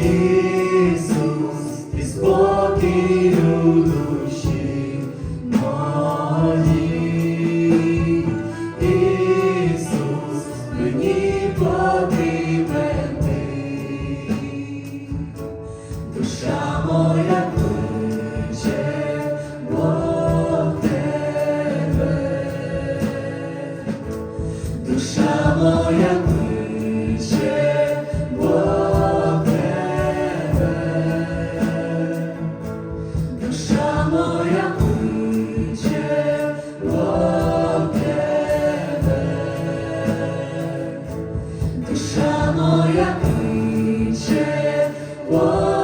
Ісус, кличе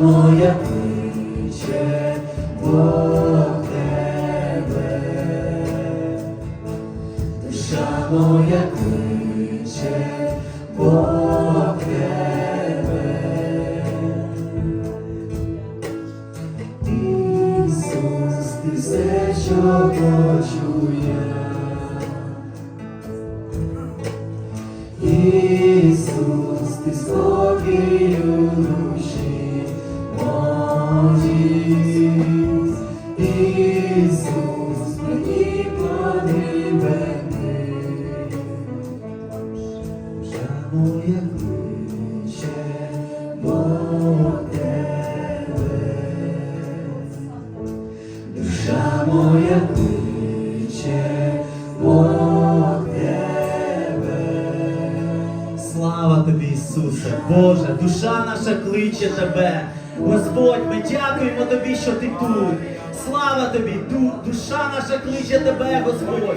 моя кличе Бог тебе. Душа моя кличе Бог тебе. Ісус, ти все, що хочу я. Ісус, ти спокій Душа моя кличе Бог тебе. Слава тобі, Ісусе, Боже, душа наша кличе тебе. Господь, ми дякуємо тобі, що ти тут. Слава тобі, душа наша кличе тебе, Господь.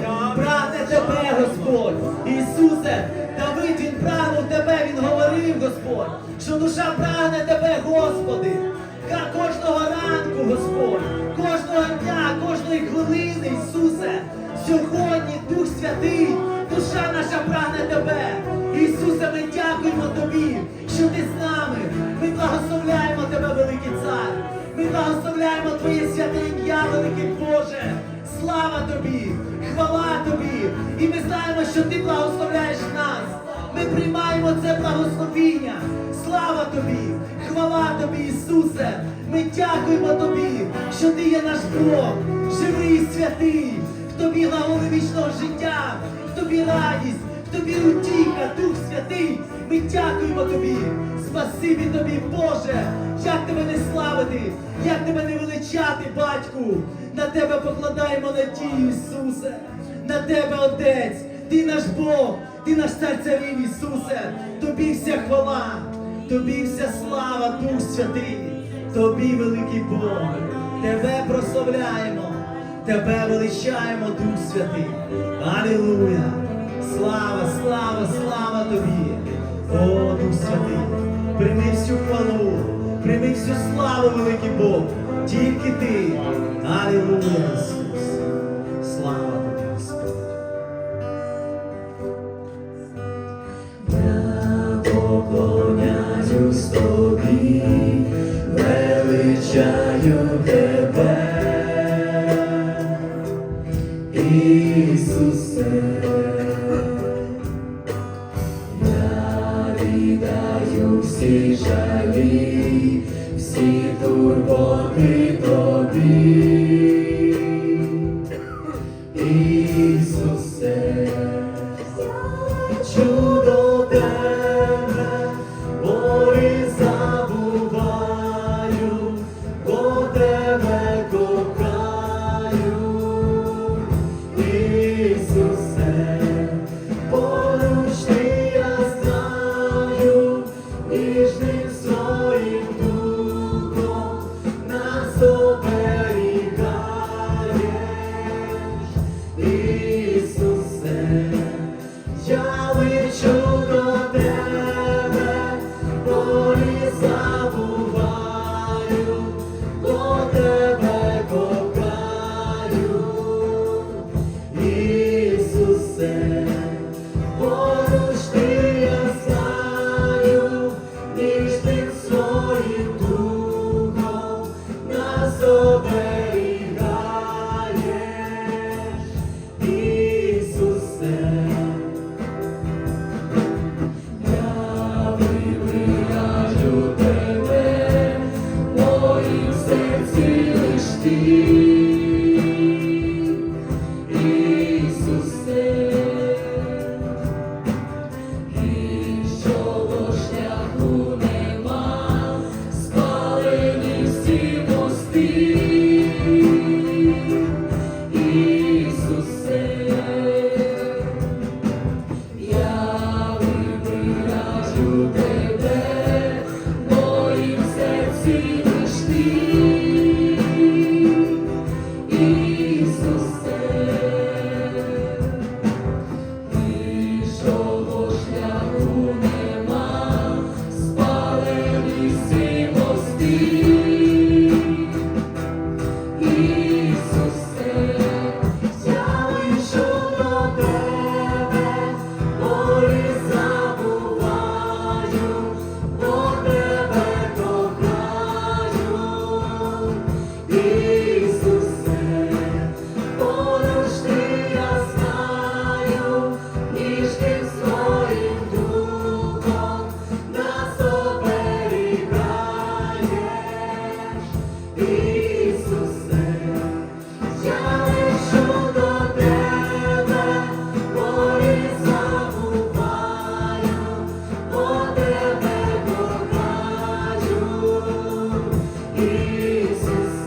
Благословляємо Твоє святе ім'я, великий Боже. Слава тобі, хвала тобі. І ми знаємо, що ти благословляєш нас. Ми приймаємо це благословіння. Слава тобі, хвала тобі, Ісусе. Ми дякуємо тобі, що ти є наш Бог, живий і святий. В тобі глаголи вічного життя, в тобі радість, в тобі утіха, Дух Святий. Ми дякуємо тобі. Спасибі тобі, Боже, як тебе не славити, як тебе не величати, батьку. На тебе покладаємо надію, Ісусе. На тебе, Отець, ти наш Бог, ти наш цар царів, Ісусе. Тобі вся хвала, тобі вся слава, Дух Святий, тобі, великий Бог. Тебе прославляємо, тебе величаємо, Дух Святий. Алілуя! Слава, слава, слава тобі! О, Святий! Прийми всю хвалу, прийми всю славу, великий Бог, тільки ти. Алілуя,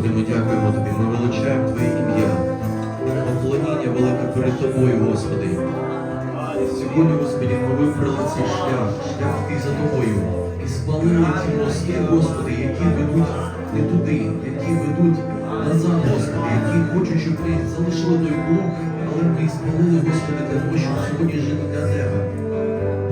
Господи, ми дякуємо Тобі, ми величаємо Твоє ім'я. Поклоніння велике перед Тобою, Господи. Сьогодні, Господи, ми вибрали цей шлях, шлях йти за Тобою. І спалили ті мости, Господи, які ведуть не туди, які ведуть назад, Господи, які хочуть, щоб ми залишили той круг, але ми спалили, Господи, для того, щоб сьогодні жити для Тебе.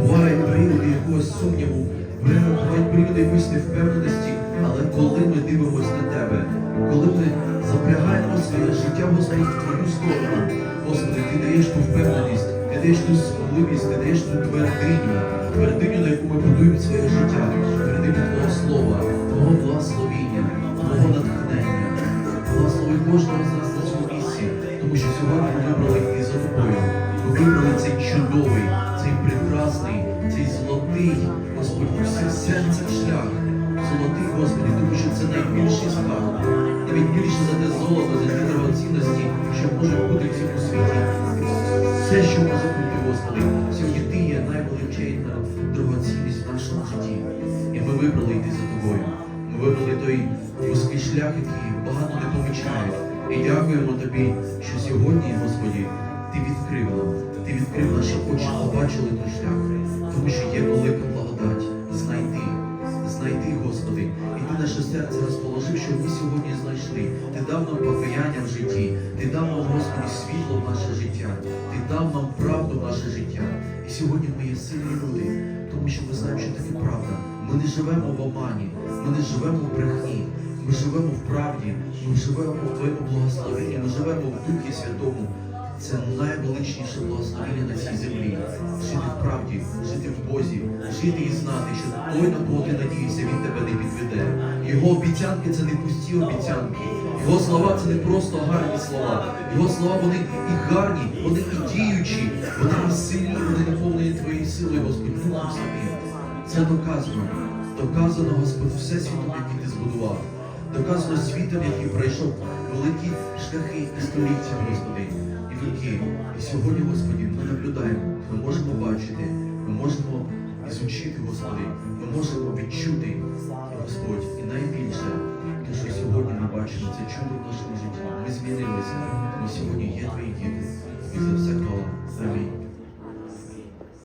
Бувають періоди якогось сумніву, бувають періоди якоїсь невпевненості, але коли ми дивимося на тебе, коли ми запрягаємо своє життя, Господи, в Твою сторону, Господи, Ти даєш ту впевненість, Ти даєш ту сміливість, Ти даєш ту твердиню, твердиню, на яку ми будуємо своє життя, твердиню Твого Все, що може бути, Господи, сьогодні Ти є найвеличайна дорогоцінність в нашому житті. І ми вибрали йти за тобою. Ми вибрали той вузький шлях, який багато не помічають. І дякуємо тобі, що сьогодні, Господі, ти відкрив нам, ти відкрив наші очі, побачили той шлях, серце розположив, що ми сьогодні знайшли. Ти дав нам покаяння в житті, ти дав нам, Господи, світло в наше життя, ти дав нам правду в наше життя. І сьогодні ми є сильні люди, тому що ми знаємо, що таке правда. Ми не живемо в омані, ми не живемо в брехні, ми живемо в правді, ми живемо в Твоєму благословенні, ми живемо в Духі Святому. Це найвеличніше благословення на цій землі. Жити в правді, жити в Бозі, жити і знати, що той, на кого ти надієшся, він тебе не підведе. Його обіцянки це не пусті обіцянки. Його слова це не просто гарні слова. Його слова вони і гарні, вони і діючі, вони і сильні, вони наповнені твоєю силою, Господь. Це доказано. Доказано, Господь, всесвітом, який ти збудував. Доказано світом, який пройшов великі шляхи і століття, Господи, і віки. І сьогодні, Господи, ми наблюдаємо, ми можемо бачити, ми можемо ізучити, Господи, ми можемо відчути, Господь, і найбільше, те, що сьогодні ми бачимо, це чудо в нашому житті. Ми змінилися. Ми сьогодні є твої діти. І за все хвала. Амінь.